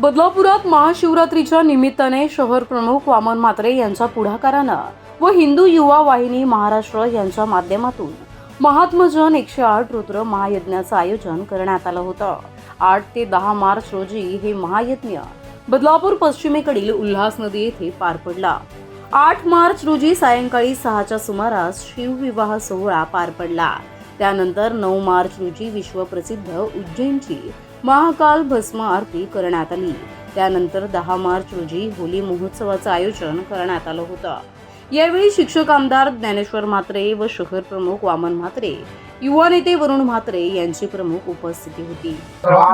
बदलापुरात महाशिवरात्रीच्या निमित्ताने शहर प्रमुख वामन म्हात्रे यांच्या पुढाकारानं व हिंदू युवा वाहिनी महाराष्ट्र यांच्या माध्यमातून महात्मजन एकशे आठ रुद्र महायज्ञाचं आयोजन करण्यात आलं होतं. आठ ते दहा मार्च रोजी हे महायज्ञ बदलापूर पश्चिमेकडील उल्हास नदी येथे पार पडला. आठ मार्च रोजी सायंकाळी सहाच्या सुमारास शिवविवाह सोहळा पार पडला. त्यानंतर नऊ मार्च रोजी विश्वप्रसिद्ध उज्जैनची महाकाल भस्म आरती करण्यात आली. त्यानंतर दहा मार्च रोजी होली महोत्सवाचं आयोजन करण्यात आलं होतं. यावेळी शिक्षक आमदार ज्ञानेश्वर म्हात्रे व शहर प्रमुख वामन म्हात्रे युवा नेते वरुण म्हात्रे यांची प्रमुख उपस्थिती होती.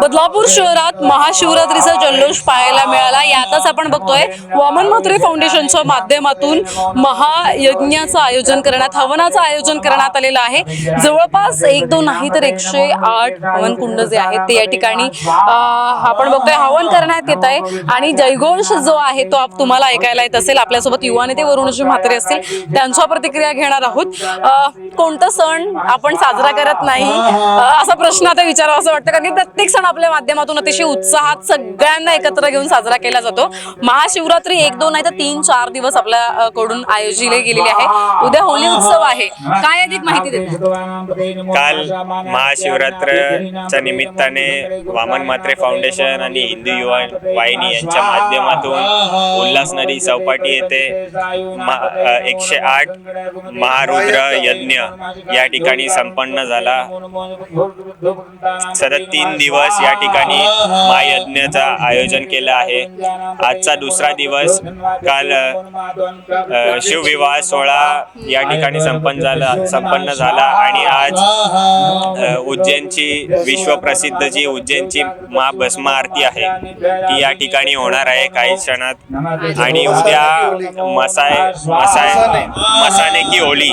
बदलापूर शहरात महाशिवरात्रीचा जल्लोष पाहायला मिळाला. यातच आपण बघतोय वामन म्हात्रे फाउंडेशनच्या माध्यमातून महायज्ञाचं आयोजन करण्यात हवनाचं आयोजन करण्यात आलेलं आहे. जवळपास एक दोन नाही तर एकशे आठ हवन कुंड जे आहेत ते या ठिकाणी आपण बघतोय हवन करण्यात येत आहे. आणि जयघोष जो आहे तो आप- तुम्हाला ऐकायला येत असेल. आपल्यासोबत युवा नेते वरुणजी म्हात्रे असतील. त्यांच्या प्रतिक्रिया घेणार आहोत. कोणता सण आपण साजरा करत नाही. असा प्रश्न आता विचारावा असं वाटतं. कारण की प्रत्येक सण आपल्या माध्यमातून अतिशय उत्साहात सगळ्यांना एकत्र घेऊन साजरा केला जातो. महाशिवरात्री एक दोन नाही तर तीन चार दिवस आपल्या अं, कडून आयोजिले गेलेली आहे. उद्या होली उत्सव आहे. काय अधिक माहिती देते? काल महाशिवरात्रच्या निमित्ताने वामन म्हात्रे फाउंडेशन आणि हिंदू युवा वाहिनी यांच्या माध्यमातून उल्हास नदी चौपाटी येथे एकशे आठ महारुद्र यज्ञ या ठिकाणी संपन्न झाला. सतत तीन दिवस या ठिकाणी महायज्ञाचा आयोजन केलं आहे. आजचा दुसरा दिवस काल शिवविवाह सोहळा या ठिकाणी संपन्न झाला संपन्न झाला. आणि आज उज्जैनची विश्वप्रसिद्ध जी उज्जैनची महाभस्म आरती आहे ती या ठिकाणी होणार आहे काही क्षणात. आणि उद्या मसाय मसाय मसाने की होली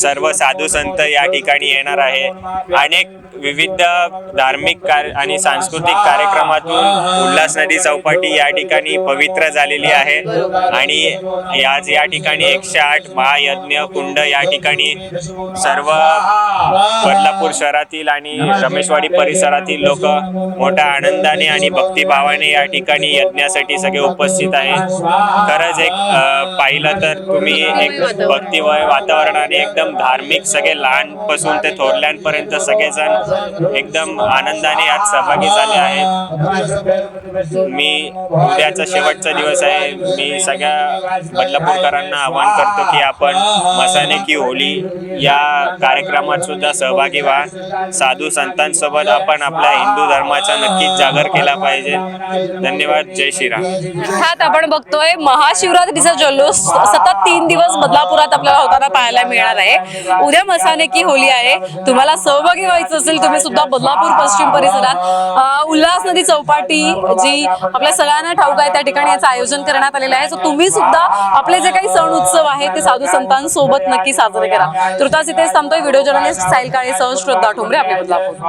सर्व साधू संत या ठिकाणी येणार आहे. अनेक विविध धार्मिक आणि सांस्कृतिक कार्यक्रमातून उल्हास नदी चौपाटी या ठिकाणी पवित्र झालेली आहे. आणि आज या ठिकाणी एकशे आठ महायज्ञ कुंड या ठिकाणी सर्व बदलापूर शहरातील आणि रमेशवाडी परिसरातील लोक मोठ्या आनंदाने आणि भक्तिभावाने या ठिकाणी यज्ञासाठी सगळे उपस्थित आहे. खरंच एक पाहिलं तर तुम्ही एक भक्तिमय वातावरणाने एकदम धार्मिक सगळे पासून ते थोरल्यांपर्यंत सगळेजण एकदम आनंदाने आज सहभागी झाले आहेत. मी उद्याचा शेवटचा दिवस आहे. मी सगळ्या बदलापूरकरांना आवाहन करतो की आपण मसाने की होली या कार्यक्रमात सुद्धा सहभागी व्हा. साधू संतांसोबत आपण आपल्या हिंदू धर्माचा नक्कीच जागर केला पाहिजे. धन्यवाद. जय श्रीराम. अर्थात आपण बघतोय महाशिवरात्रीचा जल्लोष सतत तीन दिवस बदलापुरात आपल्याला होताना पाहायला मिळणार आहे. उद्या मसाने की होली आहे. तुम्हाला सहभागी व्हायचं असेल तुम्ही सुद्धा बदलापूर पश्चिम परिसरात उल्हास नदी चौपाटी जी आपल्या सगळ्यांना ठाऊक आहे त्या ठिकाणी याचं आयोजन करण्यात आलेलं आहे. सो तुम्ही सुद्धा आपले जे काही सण उत्सव आहेत ते साधू संतांसोबत नक्की साजरे करा. तुर्तास इथेच थांबतोय व्हिडिओ जर्नलिस्ट साईल काळे सह श्रद्धा ठोंबरे आपल्या बदलापूर.